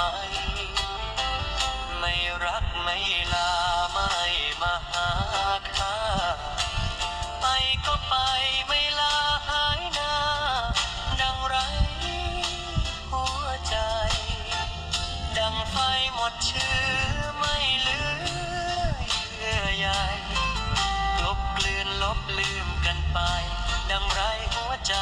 ไมไม่รักไม่ลาไม่มาหาค่าไปก็ไปไม่ลาหายหน้า ดังไรหัวใจ ดังไฟหมดเชื้อไม่เหลือเยื่อใยลบกลืนลบลืมกันไป ดังไรหัวใจ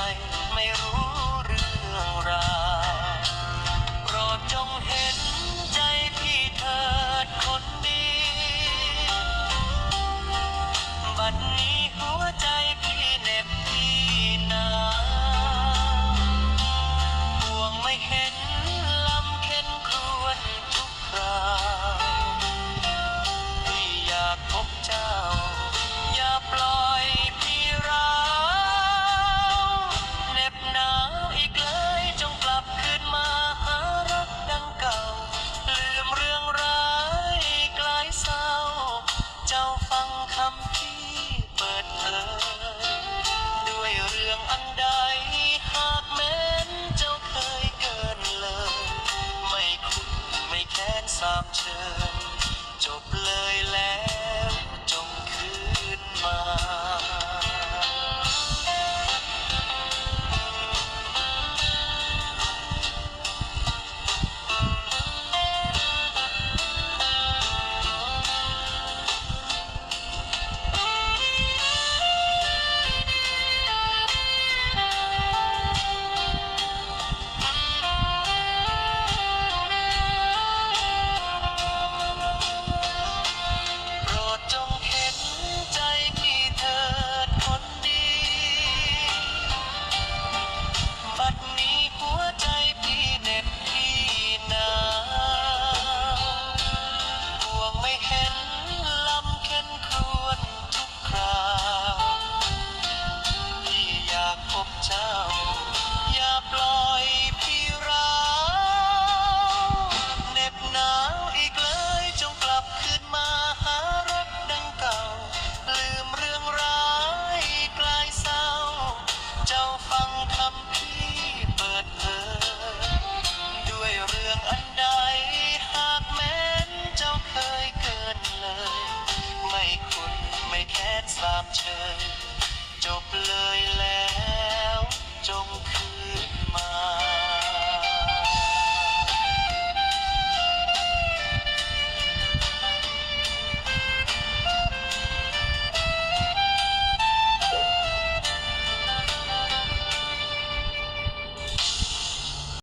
church. up to